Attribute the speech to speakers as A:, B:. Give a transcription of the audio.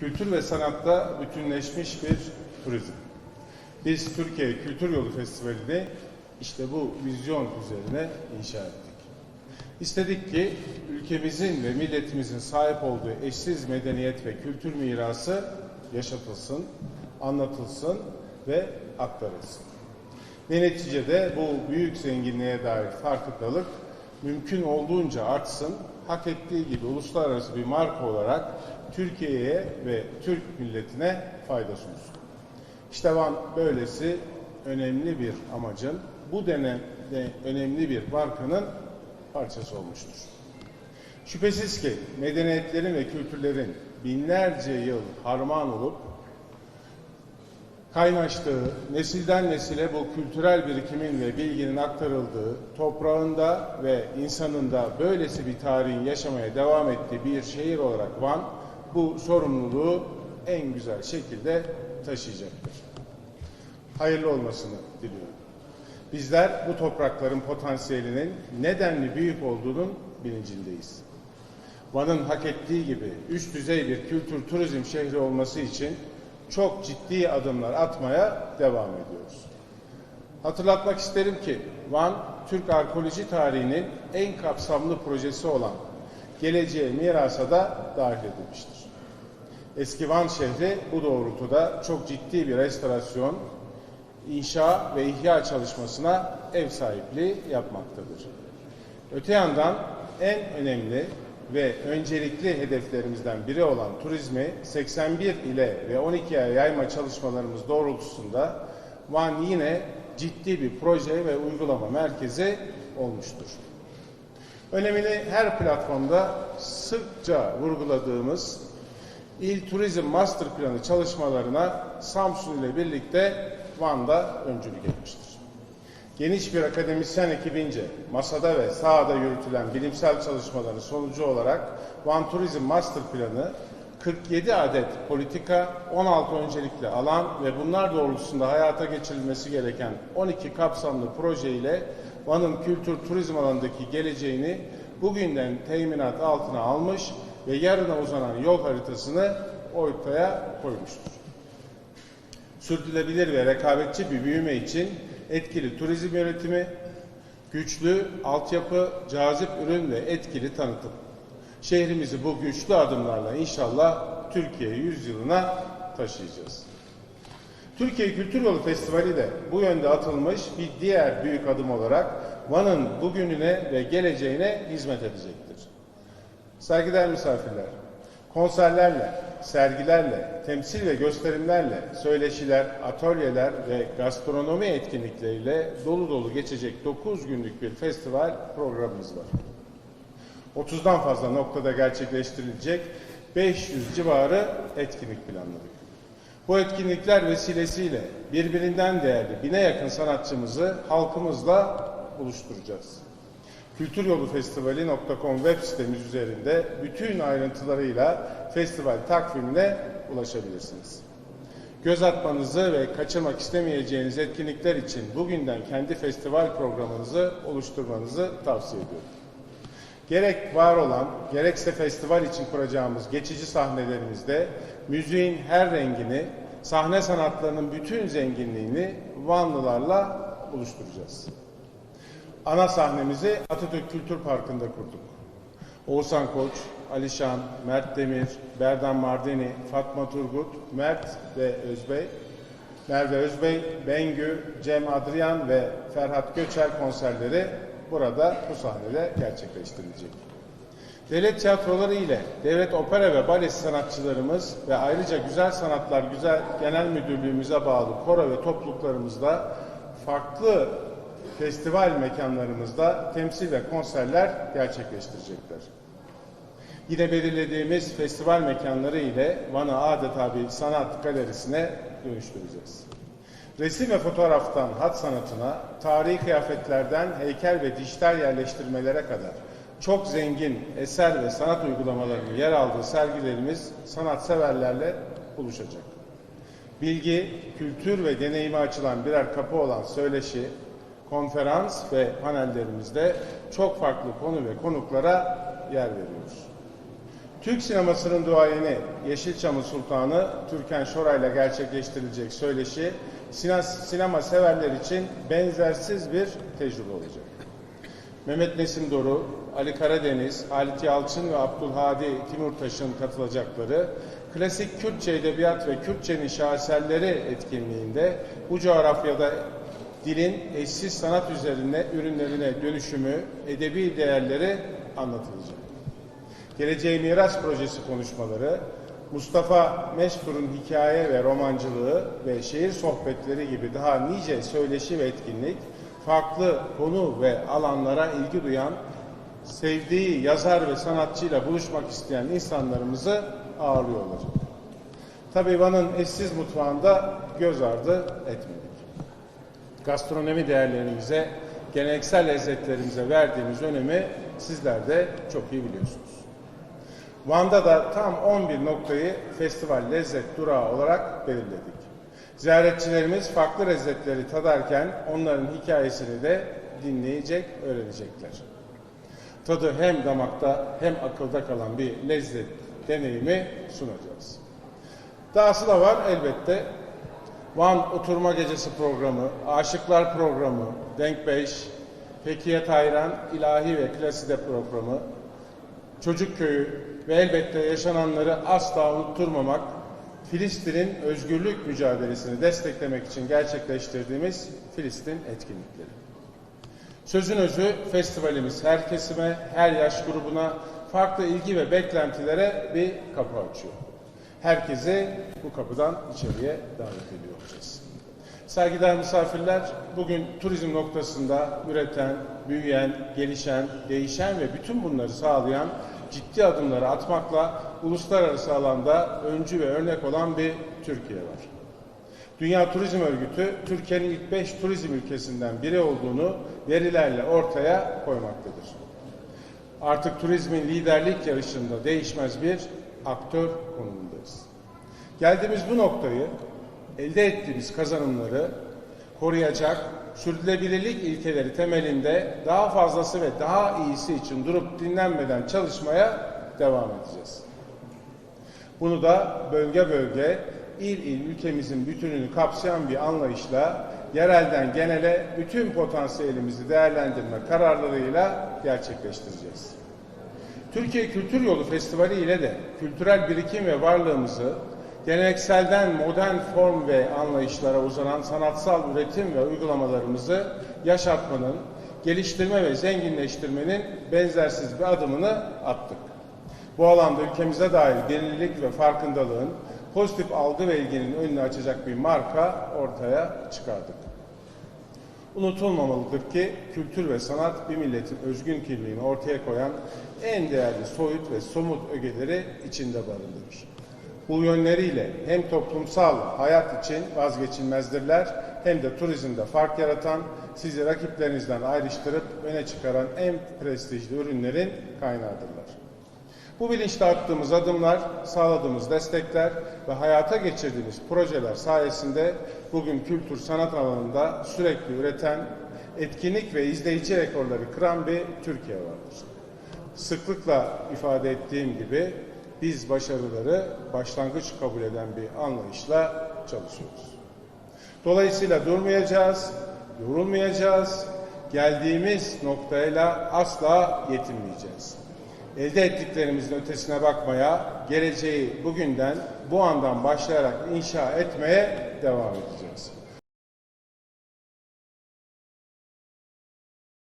A: Kültür ve sanatta bütünleşmiş bir turizm. Biz Türkiye Kültür Yolu Festivali'ni işte bu vizyon üzerine inşa ettik. İstedik ki ülkemizin ve milletimizin sahip olduğu eşsiz medeniyet ve kültür mirası yaşatılsın, anlatılsın ve aktarılsın. Ve neticede bu büyük zenginliğe dair farkındalık mümkün olduğunca artsın, hak ettiği gibi uluslararası bir marka olarak Türkiye'ye ve Türk milletine fayda sunsun. İşte Van böylesi önemli bir amacın, bu dönemde önemli bir markanın parçası olmuştur. Şüphesiz ki medeniyetlerin ve kültürlerin binlerce yıl harman olup kaynaştığı, nesilden nesile bu kültürel birikimin ve bilginin aktarıldığı, toprağında ve insanında böylesi bir tarihin yaşamaya devam ettiği bir şehir olarak Van, bu sorumluluğu en güzel şekilde taşıyacaktır. Hayırlı olmasını diliyorum. Bizler bu toprakların potansiyelinin nedenli büyük olduğunun bilincindeyiz. Van'ın hak ettiği gibi üst düzey bir kültür turizm şehri olması için çok ciddi adımlar atmaya devam ediyoruz. Hatırlatmak isterim ki Van, Türk arkeoloji tarihinin en kapsamlı projesi olan Geleceğe Miras'a da dahil edilmiştir. Eski Van şehri bu doğrultuda çok ciddi bir restorasyon, inşa ve ihya çalışmasına ev sahipliği yapmaktadır. Öte yandan en önemli ve öncelikli hedeflerimizden biri olan turizmi 81 ile ve 12 ay yayma çalışmalarımız doğrultusunda Van yine ciddi bir proje ve uygulama merkezi olmuştur. Önemini her platformda sıkça vurguladığımız İl Turizm Master Planı çalışmalarına Samsun ile birlikte Van'da öncülük etmiştir. Geniş bir akademisyen ekibince masada ve sahada yürütülen bilimsel çalışmaların sonucu olarak Van Turizm Master Planı 47 adet politika, 16 öncelikli alan ve bunlar doğrultusunda hayata geçirilmesi gereken 12 kapsamlı proje ile Van'ın kültür turizm alanındaki geleceğini bugünden teminat altına almış ve yarına uzanan yol haritasını ortaya koymuştur. Sürdürülebilir ve rekabetçi bir büyüme için etkili turizm yönetimi, güçlü altyapı, cazip ürün ve etkili tanıtım. Şehrimizi bu güçlü adımlarla inşallah Türkiye yüzyılına taşıyacağız. Türkiye Kültür Yolu Festivali de bu yönde atılmış bir diğer büyük adım olarak Van'ın bugününe ve geleceğine hizmet edecektir. Saygıdeğer misafirler, konserlerle, sergilerle, temsil ve gösterimlerle, söyleşiler, atölyeler ve gastronomi etkinlikleriyle dolu dolu geçecek 9 günlük bir festival programımız var. 30'dan fazla noktada gerçekleştirilecek 500 civarı etkinlik planladık. Bu etkinlikler vesilesiyle birbirinden değerli bine yakın sanatçımızı halkımızla buluşturacağız. Kültüryolufestivali.com web sitemiz üzerinde bütün ayrıntılarıyla festival takvimine ulaşabilirsiniz. Göz atmanızı ve kaçırmak istemeyeceğiniz etkinlikler için bugünden kendi festival programınızı oluşturmanızı tavsiye ediyorum. Gerek var olan, gerekse festival için kuracağımız geçici sahnelerimizde müziğin her rengini, sahne sanatlarının bütün zenginliğini Vanlılarla buluşturacağız. Ana sahnemizi Atatürk Kültür Parkı'nda kurduk. Oğuzhan Koç, Alişan, Mert Demir, Berdan Mardini, Fatma Turgut, Mert ve Özbey, Merve Özbey, Bengü, Cem Adrian ve Ferhat Göçer konserleri burada bu sahnede gerçekleştirilecek. Devlet tiyatroları ile devlet opera ve bale sanatçılarımız ve ayrıca Güzel Sanatlar Güzel Genel Müdürlüğümüze bağlı koro ve topluluklarımızda farklı festival mekanlarımızda temsil ve konserler gerçekleştirecekler. Yine belirlediğimiz festival mekanları ile Van'a adeta bir sanat galerisine dönüştüreceğiz. Resim ve fotoğraftan hat sanatına, tarihi kıyafetlerden heykel ve dijital yerleştirmelere kadar çok zengin eser ve sanat uygulamalarının yer aldığı sergilerimiz sanatseverlerle buluşacak. Bilgi, kültür ve deneyime açılan birer kapı olan söyleşi, konferans ve panellerimizde çok farklı konu ve konuklara yer veriyoruz. Türk sinemasının duayeni Yeşilçam'ın Sultanı Türkan Şoray'la gerçekleştirilecek söyleşi sinema severler için benzersiz bir tecrübe olacak. Mehmet Nesim Doru, Ali Karadeniz, Halit Yalçın ve Abdülhadi Timurtaş'ın katılacakları Klasik Kürtçe Edebiyat ve Kürtçenin Şaheserleri etkinliğinde bu coğrafyada dilin eşsiz sanat üzerine ürünlerine dönüşümü, edebi değerleri anlatılacak. Geleceğe Miras Projesi konuşmaları, Mustafa Mestur'un hikaye ve romancılığı ve şehir sohbetleri gibi daha nice söyleşi ve etkinlik, farklı konu ve alanlara ilgi duyan, sevdiği yazar ve sanatçıyla buluşmak isteyen insanlarımızı ağırlıyor olacak. Tabii Van'ın eşsiz mutfağında göz ardı etmedik. Gastronomi değerlerimize, geleneksel lezzetlerimize verdiğimiz önemi sizler de çok iyi biliyorsunuz. Van'da da tam 11 noktayı festival lezzet durağı olarak belirledik. Ziyaretçilerimiz farklı lezzetleri tadarken onların hikayesini de dinleyecek, öğrenecekler. Tadı hem damakta hem akılda kalan bir lezzet deneyimi sunacağız. Dahası da var elbette. Van Oturma Gecesi programı, Aşıklar programı, Denk 5, Fekiye Tayran, İlahi ve Klaside programı, Çocuk Köyü ve elbette yaşananları asla unutturmamak, Filistin'in özgürlük mücadelesini desteklemek için gerçekleştirdiğimiz Filistin etkinlikleri. Sözün özü festivalimiz her kesime, her yaş grubuna, farklı ilgi ve beklentilere bir kapı açıyor. Herkesi bu kapıdan içeriye davet ediyor olacağız. Saygıdeğer misafirler, bugün turizm noktasında üreten, büyüyen, gelişen, değişen ve bütün bunları sağlayan ciddi adımları atmakla uluslararası alanda öncü ve örnek olan bir Türkiye var. Dünya Turizm Örgütü, Türkiye'nin ilk beş turizm ülkesinden biri olduğunu verilerle ortaya koymaktadır. Artık turizmin liderlik yarışında değişmez bir aktör konumundayız. Geldiğimiz bu noktayı, elde ettiğimiz kazanımları koruyacak, sürdürülebilirlik ilkeleri temelinde daha fazlası ve daha iyisi için durup dinlenmeden çalışmaya devam edeceğiz. Bunu da bölge bölge, il il ülkemizin bütününü kapsayan bir anlayışla yerelden genele bütün potansiyelimizi değerlendirme kararlarıyla gerçekleştireceğiz. Türkiye Kültür Yolu Festivali ile de kültürel birikim ve varlığımızı gelenekselden modern form ve anlayışlara uzanan sanatsal üretim ve uygulamalarımızı yaşatmanın, geliştirme ve zenginleştirmenin benzersiz bir adımını attık. Bu alanda ülkemize dair derinlik ve farkındalığın pozitif algı ve ilginin önünü açacak bir marka ortaya çıkardık. Unutulmamalıdır ki kültür ve sanat bir milletin özgün kimliğini ortaya koyan en değerli soyut ve somut ögeleri içinde barındırır. Bu yönleriyle hem toplumsal hayat için vazgeçilmezdirler hem de turizmde fark yaratan, sizi rakiplerinizden ayrıştırıp öne çıkaran en prestijli ürünlerin kaynağıdırlar. Bu bilinçle attığımız adımlar, sağladığımız destekler ve hayata geçirdiğimiz projeler sayesinde bugün kültür sanat alanında sürekli üreten, etkinlik ve izleyici rekorları kıran bir Türkiye vardır. Sıklıkla ifade ettiğim gibi biz başarıları başlangıç kabul eden bir anlayışla çalışıyoruz. Dolayısıyla durmayacağız, yorulmayacağız, geldiğimiz noktayla asla yetinmeyeceğiz. Elde ettiklerimizin ötesine bakmaya, geleceği bugünden, bu andan başlayarak inşa etmeye devam edeceğiz.